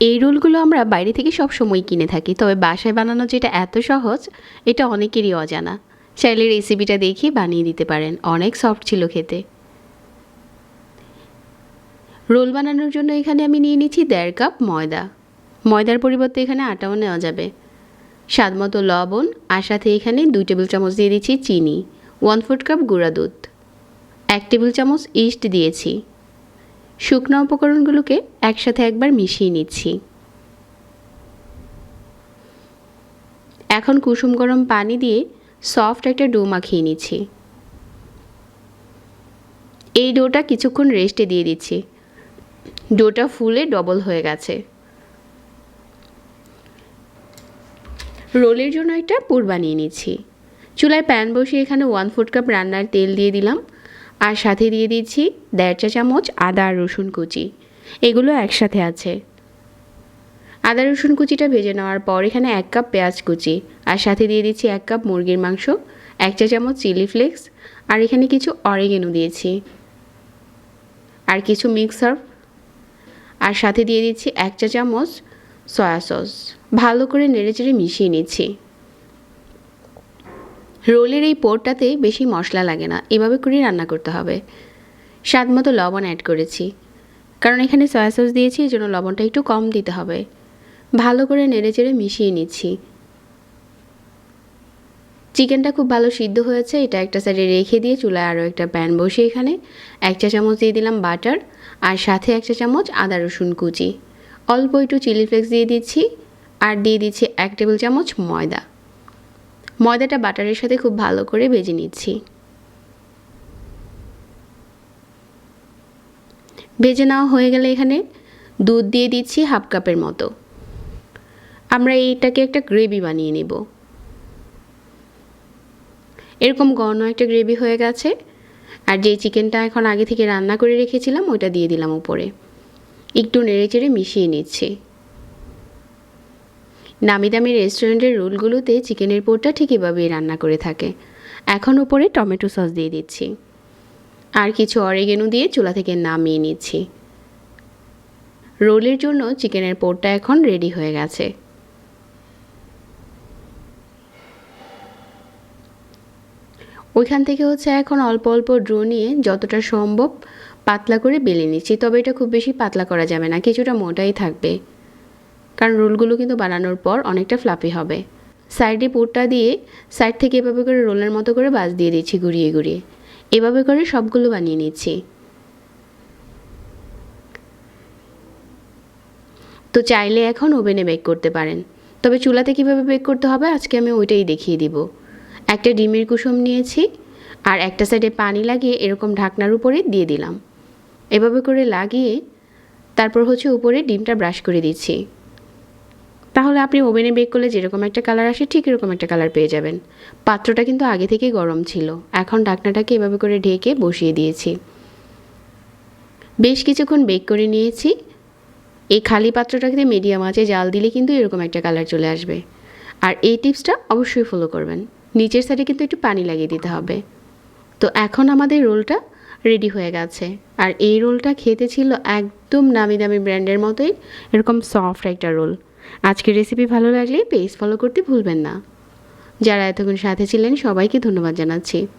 এই রোলগুলো আমরা বাইরে থেকে সব সময় কিনে থাকি। তবে বাসায় বানানো যেটা এত সহজ, এটা অনেকেরই অজানা। চাইলে রেসিপিটা দেখে বানিয়ে দিতে পারেন। অনেক সফট ছিল খেতে। রোল বানানোর জন্য এখানে আমি নিয়ে নিচ্ছি দেড় কাপ ময়দা। ময়দার পরিবর্তে এখানে আটাও নেওয়া যাবে। স্বাদ মতো লবণ আর সাথে এখানে দুই টেবিল চামচ দিয়ে দিচ্ছি চিনি। ওয়ান ফোর্থ কাপ গুঁড়া দুধ। এক টেবিল চামচ ইস্ট দিয়েছি। শুকনো উপকরণগুলোকে একসাথে একবার মিশিয়ে নিচ্ছি। এখন কুসুম গরম পানি দিয়ে সফট একটা ডো মাখিয়ে নিচ্ছি। এই ডোটা কিছুক্ষণ রেস্টে দিয়ে দিচ্ছি। ডোটা ফুলে ডবল হয়ে গেছে। রোলের জন্য একটা পুর বানিয়ে নিচ্ছি। চুলায় প্যান বসিয়ে এখানে ওয়ান ফুট কাপ রান্নার তেল দিয়ে দিলাম। আর সাথে দিয়ে দিচ্ছি দেড় চা চামচ আদা আর রসুন কুচি। এগুলো একসাথে আছে। আদা রসুন কুচিটা ভেজে নেওয়ার পর এখানে এক কাপ পেঁয়াজ কুচি আর সাথে দিয়ে দিচ্ছি এক কাপ মুরগির মাংস, এক চা চামচ চিলি ফ্লেক্স আর এখানে কিছু অরেগেনো দিয়েছি। আর কিছু মিক্সার আর সাথে দিয়ে দিচ্ছি এক চা চামচ সয়া সস। ভালো করে নেড়েচেড়ে মিশিয়ে নিচ্ছি। রোলের এই পোরটাতে বেশি মশলা লাগে না, এভাবে করেই রান্না করতে হবে। স্বাদ মতো লবণ অ্যাড করেছি, কারণ এখানে সয়া সস দিয়েছি এই জন্য লবণটা একটু কম দিতে হবে। ভালো করে নেড়েচেড়ে মিশিয়ে নিচ্ছি। চিকেনটা খুব ভালো সিদ্ধ হয়েছে, এটা একটা সাইডে রেখে দিয়ে চুলায় আরও একটা প্যান বসিয়ে এখানে এক চা চামচ দিয়ে দিলাম বাটার আর সাথে এক চা চামচ আদা রসুন কুচি। অল্প একটু চিলি ফ্লেক্স দিয়ে দিচ্ছি আর দিয়ে দিচ্ছি এক টেবিল চামচ ময়দা। ময়দাটা বাটারের সাথে খুব ভালো করে ভেজে নিচ্ছি। ভেজে নেওয়া হয়ে গেলে এখানে দুধ দিয়ে দিচ্ছি হাফ কাপের মতো। আমরা এইটাকে একটা গ্রেভি বানিয়ে নেব। এরকম ঘন একটা গ্রেভি হয়ে গেছে। আর যে চিকেনটা এখন আগে থেকে রান্না করে রেখেছিলাম, ওইটা দিয়ে দিলাম উপরে। একটু নেড়ে চেড়ে মিশিয়ে নিচ্ছি। নামি দামি রেস্টুরেন্টের রোলগুলোতে চিকেনের পোরটা ঠিক এভাবেই রান্না করে থাকে। এখন উপরে টমেটো সস দিয়ে দিচ্ছি। আর কিছু অরেগেনো দিয়ে চুলা থেকে নামিয়ে নিচ্ছি। রোলের জন্য চিকেনের পোরটা এখন রেডি হয়ে গেছে। ওইখান থেকে হচ্ছে এখন অল্প অল্প ড্রো নিয়ে যতটা সম্ভব পাতলা করে বেলে নিচ্ছি, তবে এটা খুব বেশি পাতলা করা যাবে না, কিছুটা মোটাই থাকবে। কারণ রোলগুলো কিন্তু বানানোর পর অনেকটা ফ্লাপি হবে। সাইডে পুরটা দিয়ে সাইড থেকে এভাবে করে রোলের মতো করে বাজ দিয়ে দিচ্ছি ঘুরিয়ে ঘুরিয়ে। এভাবে করে সবগুলো বানিয়ে নিচ্ছি। তো চাইলে এখন ওভেনে বেক করতে পারেন। তবে চুলাতে কীভাবে বেক করতে হবে আজকে আমি ওইটাই দেখিয়ে দিব। একটা ডিমের কুসুম নিয়েছি আর একটা সাইডে পানি লাগিয়ে এরকম ঢাকনার উপরে দিয়ে দিলাম। এভাবে করে লাগিয়ে তারপর হচ্ছে উপরে ডিমটা ব্রাশ করে দিচ্ছি। তাহলে আপনি ওভেনে বেক করলে যেরকম একটা কালার আসে, ঠিক এরকম একটা কালার পেয়ে যাবেন। পাত্রটা কিন্তু আগে থেকেই গরম ছিল। এখন ঢাকনাটাকে এভাবে করে ঢেকে বসিয়ে দিয়েছি। বেশ কিছুক্ষণ বেক করে নিয়েছি। এই খালি পাত্রটাকে মিডিয়াম আঁচে জাল দিলে কিন্তু এরকম একটা কালার চলে আসবে। আর এই টিপসটা অবশ্যই ফলো করবেন। নিচের সাইডে কিন্তু একটু পানি লাগিয়ে দিতে হবে। তো এখন আমাদের রোলটা রেডি হয়ে গেছে। আর এই রোলটা খেতে ছিল একদম নামি দামি ব্র্যান্ডের মতোই, এরকম সফট একটা রোল। আজকের রেসিপি ভালো লাগলে পেজ ফলো করতে ভুলবেন না। যারা এতক্ষণ সাথে ছিলেন, সবাইকে ধন্যবাদ জানাচ্ছি।